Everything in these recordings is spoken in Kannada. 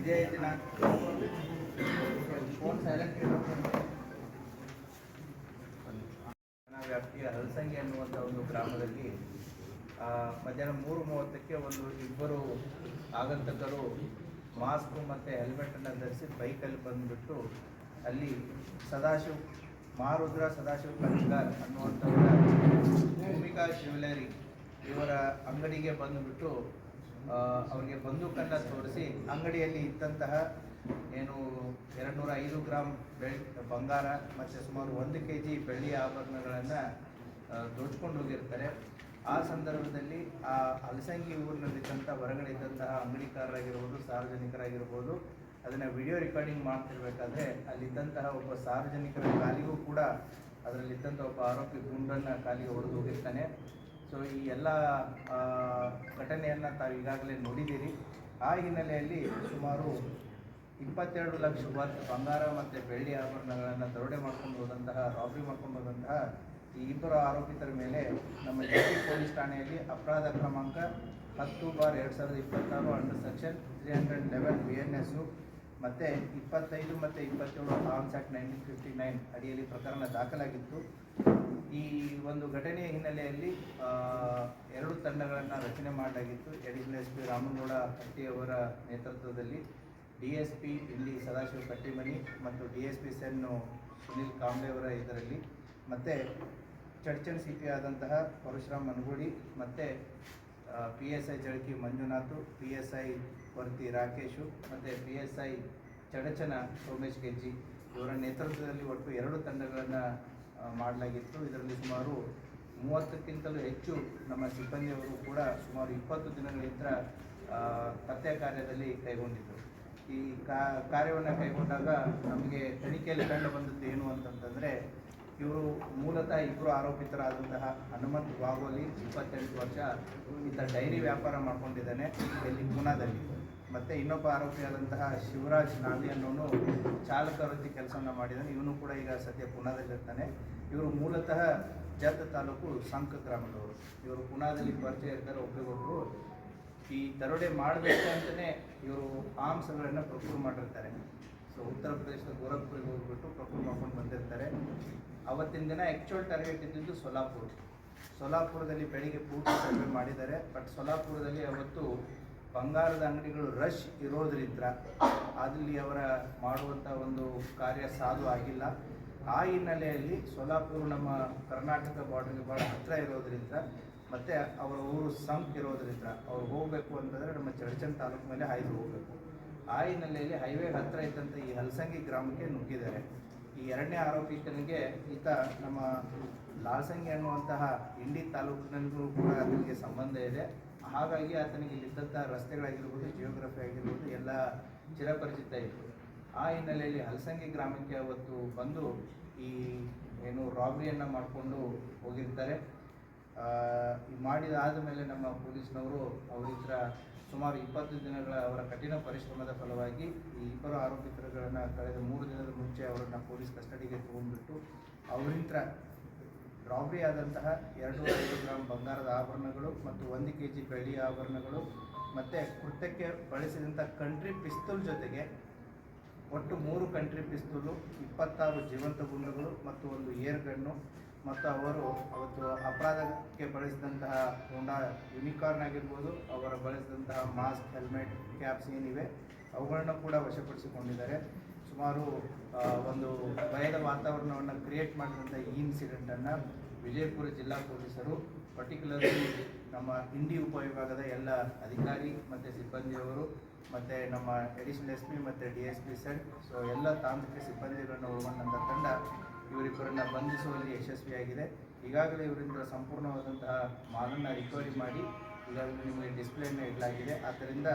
ಇದೇ ವ್ಯಾಪ್ತಿಯ ಹಲಸಂಗಿ ಅನ್ನುವಂಥ ಒಂದು ಗ್ರಾಮದಲ್ಲಿ ಮಧ್ಯಾಹ್ನ ಮೂರು ಮೂವತ್ತಕ್ಕೆ ಒಂದು ಇಬ್ಬರು ಆಗಂತಕರು ಮಾಸ್ಕ್ ಮತ್ತು ಹೆಲ್ಮೆಟನ್ನು ಧರಿಸಿ ಬೈಕಲ್ಲಿ ಬಂದುಬಿಟ್ಟು ಅಲ್ಲಿ ಸದಾಶಿವ್, ಮಾರುದ್ರ ಸದಾಶಿವ ಕಂಗಾರ್ ಅನ್ನುವಂಥವರ ಭೂಮಿಕಾ ಶಿವಲರಿ ಇವರ ಅಂಗಡಿಗೆ ಬಂದುಬಿಟ್ಟು ಅವರಿಗೆ ಬಂದೂಕನ್ನು ತೋರಿಸಿ ಅಂಗಡಿಯಲ್ಲಿ ಇದ್ದಂತಹ ಏನು ಎರಡು ನೂರ ಐದು ಗ್ರಾಮ್ ಬೆಳ್ಳಿ ಬಂಗಾರ ಮತ್ತು ಸುಮಾರು ಒಂದು ಕೆ ಜಿ ಬೆಳ್ಳಿ ಆಭರಣಗಳನ್ನು ದೋಚ್ಕೊಂಡು ಹೋಗಿರ್ತಾರೆ. ಆ ಸಂದರ್ಭದಲ್ಲಿ ಆ ಅಲಸಂಗಿ ಊರಿನಲ್ಲಿದ್ದಂಥ ಹೊರಗಡೆ ಇದ್ದಂತಹ ಅಂಗಡಿಕಾರರಾಗಿರ್ಬೋದು, ಸಾರ್ವಜನಿಕರಾಗಿರ್ಬೋದು, ಅದನ್ನು ವಿಡಿಯೋ ರೆಕಾರ್ಡಿಂಗ್ ಮಾಡ್ತಿರ್ಬೇಕಾದ್ರೆ ಅಲ್ಲಿದ್ದಂತಹ ಒಬ್ಬ ಸಾರ್ವಜನಿಕರ ಕಾಲಿಗೂ ಕೂಡ ಅದರಲ್ಲಿದ್ದಂಥ ಒಬ್ಬ ಆರೋಪಿ ಗುಂಡನ್ನು ಕಾಲಿಗೆ ಹೊಡೆದು ಹೋಗಿರ್ತಾನೆ. ಸೊ ಈ ಎಲ್ಲ ಘಟನೆಯನ್ನು ತಾವು ಈಗಾಗಲೇ ನೋಡಿದ್ದೀರಿ. ಆ ಹಿನ್ನೆಲೆಯಲ್ಲಿ ಸುಮಾರು ಇಪ್ಪತ್ತೆರಡು ಲಕ್ಷ ವರ್ತ್ ಬಂಗಾರ ಮತ್ತು ಬೆಳ್ಳಿ ಆಭರಣಗಳನ್ನು ದರೋಡೆ ಮಾಡ್ಕೊಂಡು ಹೋದಂತಹ, ರಾಬರಿ ಮಾಡ್ಕೊಂಡು ಹೋದಂತಹ ಈ ಇಬ್ಬರು ಆರೋಪಿತರ ಮೇಲೆ ನಮ್ಮ ಜಿ ಪೊಲೀಸ್ ಠಾಣೆಯಲ್ಲಿ ಅಪರಾಧ ಕ್ರಮಾಂಕ ಹತ್ತು ಬಾರ್ ಎರಡು ಸಾವಿರದ ಇಪ್ಪತ್ತಾರು under section three hundred eleven B N S ಮತ್ತು ಇಪ್ಪತ್ತೈದು ಮತ್ತು ಇಪ್ಪತ್ತೇಳು arms act nineteen fifty nine ಅಡಿಯಲ್ಲಿ ಪ್ರಕರಣ ದಾಖಲಾಗಿತ್ತು. ಈ ಒಂದು ಘಟನೆಯ ಹಿನ್ನೆಲೆಯಲ್ಲಿ ಎರಡು ತಂಡಗಳನ್ನು ರಚನೆ ಮಾಡಲಾಗಿತ್ತು. ಅಡಿಷನಲ್ ಎಸ್ ಪಿ ರಾಮನಗೌಡ ಅವರ ನೇತೃತ್ವದಲ್ಲಿ, ಡಿ ಎಸ್ ಪಿ ಇಲ್ಲಿ ಸದಾಶಿವ ಕಟ್ಟಿಮನಿ ಮತ್ತು ಡಿ ಎಸ್ ಪಿ ಸೆನ್ನು ಸುನಿಲ್ ಕಾಂಬ್ಲೆಯವರ ಇದರಲ್ಲಿ. ಮತ್ತು ಚಡ್ಚನ್ ಸಿ ಪಿ ಆದಂತಹ ಪರಶುರಾಮ್ ಮನಗೂಡಿ, ಮತ್ತು P S I Jalaki Manjunath, P S I Varti Rakesh, ಮತ್ತು P S I ಚಡಚನ Somesh Gejji ಇವರ ನೇತೃತ್ವದಲ್ಲಿ ಒಟ್ಟು ಎರಡು ತಂಡಗಳನ್ನು ಮಾಡಲಾಗಿತ್ತು. ಇದರಲ್ಲಿ ಸುಮಾರು ಮೂವತ್ತಕ್ಕಿಂತಲೂ ಹೆಚ್ಚು ನಮ್ಮ ಸಿಬ್ಬಂದಿಯವರು ಕೂಡ ಸುಮಾರು ಇಪ್ಪತ್ತು ದಿನಗಳಿಂದ ನಂತರ ಪತ್ತೆ ಕಾರ್ಯದಲ್ಲಿ ಕೈಗೊಂಡಿದ್ದರು. ಈ ಕಾರ್ಯವನ್ನು ಕೈಗೊಂಡಾಗ ನಮಗೆ ತನಿಖೆಯಲ್ಲಿ ಕಂಡು ಬಂದದ್ದು ಏನು ಅಂತಂತಂದರೆ, ಇವರು ಮೂಲತಃ ಇಬ್ಬರು ಆರೋಪಿತರಾದಂತಹ ಹನುಮಂತ್ ಬಾಗೋಲಿ, ಇಪ್ಪತ್ತೆಂಟು ವರ್ಷ ಈತ ಡೈರಿ ವ್ಯಾಪಾರ ಮಾಡ್ಕೊಂಡಿದ್ದಾನೆ, ಇಲ್ಲಿ ಪೂನಾದಲ್ಲಿ. ಮತ್ತು ಇನ್ನೊಬ್ಬ ಆರೋಪಿಯಾದಂತಹ ಶಿವರಾಜ್ ನಾಲಿ ಅನ್ನೋನು ಚಾಲಕ ವೃತ್ತಿ ಕೆಲಸವನ್ನು ಮಾಡಿದ್ದಾನೆ ಇವನು ಕೂಡ ಈಗ ಸದ್ಯ ಪುನಾದಲ್ಲಿರ್ತಾನೆ. ಇವರು ಮೂಲತಃ ಜತ್ ತಾಲೂಕು ಸಂಕ ಗ್ರಾಮದವರು. ಇವರು ಪುನಾದಲ್ಲಿ ಪರಿಚಯ ಇರ್ತಾರೆ ಒಬ್ಬರಿಗೊಬ್ಬರು ಈ ದರೋಡೆ ಮಾಡಬೇಕು ಅಂತಲೇ ಇವರು ಆಮ್ಸ್ಗಳನ್ನು ಪ್ರೊಕ್ಯೂರ್ ಮಾಡಿರ್ತಾರೆ. ಸೊ, ಉತ್ತರ ಪ್ರದೇಶದ ಗೋರಖ್ಪುರಿಗೆ ಹೋಗ್ಬಿಟ್ಟು ಪ್ರೊಕ್ಯೂರ್ ಮಾಡ್ಕೊಂಡು ಬಂದಿರ್ತಾರೆ. ಅವತ್ತಿನ ದಿನ ಆ್ಯಕ್ಚುಯಲ್ ಟಾರ್ಗೆಟ್ ಇದ್ದಿದ್ದು ಸೊಲಾಪುರ ಸೊಲಾಪುರದಲ್ಲಿ ಬೆಳಿಗ್ಗೆ ಪೂರ್ತಿ ಸರ್ವೆ ಮಾಡಿದ್ದಾರೆ. ಬಟ್ ಸೊಲಾಪುರದಲ್ಲಿ ಅವತ್ತು ಬಂಗಾರದ ಅಂಗಡಿಗಳು ರಶ್ ಇರೋದ್ರಿಂದ ಅಲ್ಲಿ ಅವರ ಮಾಡುವಂಥ ಒಂದು ಕಾರ್ಯ ಸಾಧು ಆಗಿಲ್ಲ. ಆ ಹಿನ್ನೆಲೆಯಲ್ಲಿ ಸೋಲಾಪುರ ನಮ್ಮ ಕರ್ನಾಟಕ ಬಾರ್ಡರ್ಗೆ ಭಾಳ ಹತ್ತಿರ ಇರೋದ್ರಿಂದ ಮತ್ತು ಅವರ ಊರು ಸಂಕ್ ಇರೋದ್ರಿಂದ ಅವ್ರು ಹೋಗಬೇಕು ಅಂತಂದರೆ ನಮ್ಮ ಚಡಚನ್ ತಾಲೂಕು ಮೇಲೆ ಹಾಯ್ದು ಹೋಗಬೇಕು. ಆ ಹಿನ್ನೆಲೆಯಲ್ಲಿ ಹೈವೇ ಹತ್ತಿರ ಇದ್ದಂಥ ಈ ಹಲಸಂಗಿ ಗ್ರಾಮಕ್ಕೆ ನುಗ್ಗಿದ್ದಾರೆ. ಈ ಎರಡನೇ ಆರೋಪಿತನಿಗೆ ಈತ ನಮ್ಮ ಲಾಲ್ಸಂಗಿ ಅನ್ನುವಂತಹ ಇಂಡಿ ತಾಲೂಕಿನಲ್ಲೂ ಕೂಡ ಅದಕ್ಕೆ ಸಂಬಂಧ ಇದೆ. ಹಾಗಾಗಿ ಆತನಿಗೆ ಇಲ್ಲಿದ್ದಂಥ ರಸ್ತೆಗಳಾಗಿರ್ಬೋದು ಜಿಯೋಗ್ರಫಿ ಆಗಿರ್ಬೋದು, ಎಲ್ಲ ಚಿರಪರಿಚಿತ ಇತ್ತು. ಆ ಹಿನ್ನೆಲೆಯಲ್ಲಿ ಹಲಸಂಗಿ ಗ್ರಾಮಕ್ಕೆ ಅವತ್ತು ಬಂದು ಈ ಏನು ರಾಬ್ರಿಯನ್ನು ಮಾಡಿಕೊಂಡು ಹೋಗಿರ್ತಾರೆ. ಮಾಡಿದಾದ ಮೇಲೆ ನಮ್ಮ ಪೊಲೀಸ್ನವರು ಅವರಿದ್ರ ಸುಮಾರು ಇಪ್ಪತ್ತು ದಿನಗಳ ಅವರ ಕಠಿಣ ಪರಿಶ್ರಮದ ಫಲವಾಗಿ ಈ ಇಬ್ಬರು ಆರೋಪಿತರುಗಳನ್ನು ಕಳೆದ ಮೂರು ದಿನದ ಮುಂಚೆ ಅವರನ್ನು ಪೊಲೀಸ್ ಕಸ್ಟಡಿಗೆ ತಗೊಂಡ್ಬಿಟ್ಟು ಅವರಿಂತ್ರ ರಾಬ್ರಿ ಆದಂತಹ ಎರಡು ಐದು ಗ್ರಾಮ್ ಬಂಗಾರದ ಆಭರಣಗಳು ಮತ್ತು ಒಂದು ಕೆ ಜಿ ಬೆಳ್ಳಿ ಆಭರಣಗಳು ಮತ್ತು ಕೃತ್ಯಕ್ಕೆ ಬಳಸಿದಂಥ ಕಂಟ್ರಿ ಪಿಸ್ತೂಲ್ ಜೊತೆಗೆ ಒಟ್ಟು ಮೂರು ಕಂಟ್ರಿ ಪಿಸ್ತೂಲು ಇಪ್ಪತ್ತಾರು ಜೀವಂತ ಗುಂಡುಗಳು ಮತ್ತು ಒಂದು ಏರ್ ಗನ್ನು ಮತ್ತು ಅವರು ಅವತ್ತು ಅಪರಾಧಕ್ಕೆ ಬಳಸಿದಂತಹ ಹೊಂಡ ಯುನಿಕಾರ್ನ್ ಆಗಿರ್ಬೋದು, ಅವರು ಬಳಸಿದಂತಹ ಮಾಸ್ಕ್ ಹೆಲ್ಮೆಟ್ ಕ್ಯಾಪ್ಸ್ ಏನಿವೆ, ಅವುಗಳನ್ನು ಕೂಡ ವಶಪಡಿಸಿಕೊಂಡಿದ್ದಾರೆ. ಸುಮಾರು ಒಂದು ಭಯದ ವಾತಾವರಣವನ್ನು ಕ್ರಿಯೇಟ್ ಮಾಡಿದಂಥ ಈ ಇನ್ಸಿಡೆಂಟನ್ನು ವಿಜಯಪುರ ಜಿಲ್ಲಾ ಪೊಲೀಸರು ಪರ್ಟಿಕ್ಯುಲರ್ಲಿ ನಮ್ಮ ಇಂಡಿ ಉಪವಿಭಾಗದ ಎಲ್ಲ ಅಧಿಕಾರಿ ಮತ್ತು ಸಿಬ್ಬಂದಿಯವರು ಮತ್ತು ನಮ್ಮ ಅಡಿಷನಲ್ ಎಸ್ ಪಿ ಮತ್ತು D S P sir so ಎಲ್ಲ ತಾಂತ್ರಿಕ ಸಿಬ್ಬಂದಿಗಳನ್ನು ಒಳಗೊಂಡಂಥ ತಂಡ ಇವರಿಬ್ಬರನ್ನು ಬಂಧಿಸುವಲ್ಲಿ ಯಶಸ್ವಿಯಾಗಿದೆ. ಈಗಾಗಲೇ ಇವರಿಂದ ಸಂಪೂರ್ಣವಾದಂತಹ ಮಾಲನ್ನು ರಿಕವರಿ ಮಾಡಿ, ಈಗಾಗಲೇ ನಿಮಗೆ ಡಿಸ್ಪ್ಲೇನ ಇಡಲಾಗಿದೆ. ಆದ್ದರಿಂದ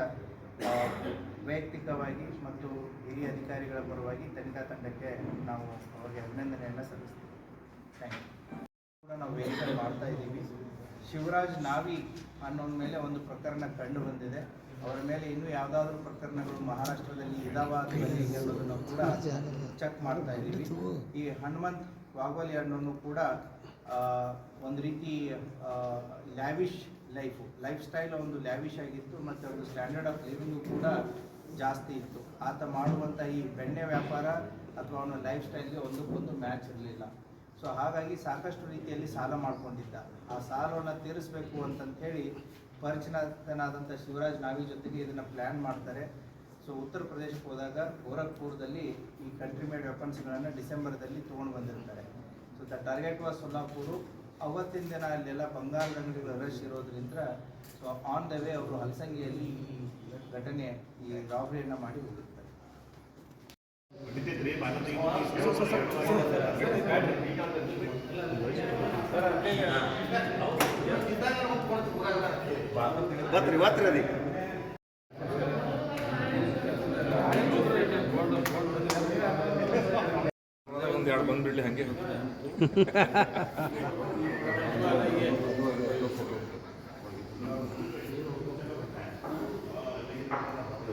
ವೈಯಕ್ತಿಕವಾಗಿ ಮತ್ತು ಹಿರಿಯ ಅಧಿಕಾರಿಗಳ ಪರವಾಗಿ ತನಿಖಾ ತಂಡಕ್ಕೆ ನಾವು ಅವರಿಗೆ ಅಭಿನಂದನೆಯನ್ನು ಸಲ್ಲಿಸ್ತೀವಿ. ಥ್ಯಾಂಕ್ ಯು ಕೂಡ ನಾವು ವೆರಿಫೈ ಮಾಡ್ತಾ ಇದ್ದೀವಿ. ಶಿವರಾಜ್ ನಾವಿ ಅನ್ನೋ ಮೇಲೆ ಒಂದು ಪ್ರಕರಣ ಕಂಡು ಬಂದಿದೆ. ಅವರ ಮೇಲೆ ಇನ್ನೂ ಯಾವುದಾದ್ರೂ ಪ್ರಕರಣಗಳು ಮಹಾರಾಷ್ಟ್ರದಲ್ಲಿ ಇದಾವ ಅಂತ ಹೇಳೋದನ್ನು ಕೂಡ ಚೆಕ್ ಮಾಡ್ತಾ ಇದ್ದೀವಿ. ಈ ಹನುಮಂತ್ ವಾಗೋಲಿ ಅನ್ನೋನು ಕೂಡ ಒಂದು ರೀತಿ ಲ್ಯಾವಿಶ್ ಲೈಫು. ಲೈಫ್ ಸ್ಟೈಲ್ ಒಂದು ಲ್ಯಾವಿಶ್ ಆಗಿತ್ತು, ಮತ್ತು ಒಂದು ಸ್ಟ್ಯಾಂಡರ್ಡ್ ಆಫ್ ಲಿವಿಂಗು ಕೂಡ ಜಾಸ್ತಿ ಇತ್ತು. ಆತ ಮಾಡುವಂಥ ಈ ಬೆಣ್ಣೆ ವ್ಯಾಪಾರ ಅಥವಾ ಅವನ ಲೈಫ್ ಸ್ಟೈಲ್ಗೆ ಒಂದಕ್ಕೊಂದು ಮ್ಯಾಚ್ ಇರಲಿಲ್ಲ. ಸೊ ಹಾಗಾಗಿ ಸಾಕಷ್ಟು ರೀತಿಯಲ್ಲಿ ಸಾಲ ಮಾಡ್ಕೊಂಡಿದ್ದ. ಆ ಸಾಲವನ್ನು ತೀರಿಸಬೇಕು ಅಂತಂಥೇಳಿ ಹೇಳಿ ಶಿವರಾಜ್ ನಾವಿ ಜೊತೆಗೆ ಇದನ್ನು ಪ್ಲ್ಯಾನ್ ಮಾಡ್ತಾರೆ. ಸೊ ಉತ್ತರ ಪ್ರದೇಶಕ್ಕೆ ಹೋದಾಗ ಗೋರಖ್ಪುರದಲ್ಲಿ ಈ ಕಂಟ್ರಿ ಮೇಡ್ ವೆಪನ್ಸ್ಗಳನ್ನು ಡಿಸೆಂಬರ್ದಲ್ಲಿ ತೊಗೊಂಡು ಬಂದಿರ್ತಾರೆ. So the target was Solapur ಅವತ್ತಿನ ದಿನ ಅಲ್ಲೆಲ್ಲ ಬಂಗಾರದ ಅಂಗಡಿಗಳು ರಶ್ ಇರೋದ್ರಿಂದ ಸೊ ಆನ್ ದ ವೇ ಅವರು ಹಲಸಂಗಿಯಲ್ಲಿ ಈ ಘಟನೆ ಈ ರಾಬರಿಯನ್ನು ಮಾಡಿ ಹೋಗಿರ್ತಾರೆ. ಒಂದ್ ಎರಡು ಬಂದ್ಬಿಡ್ಲಿ ಹಂಗೆ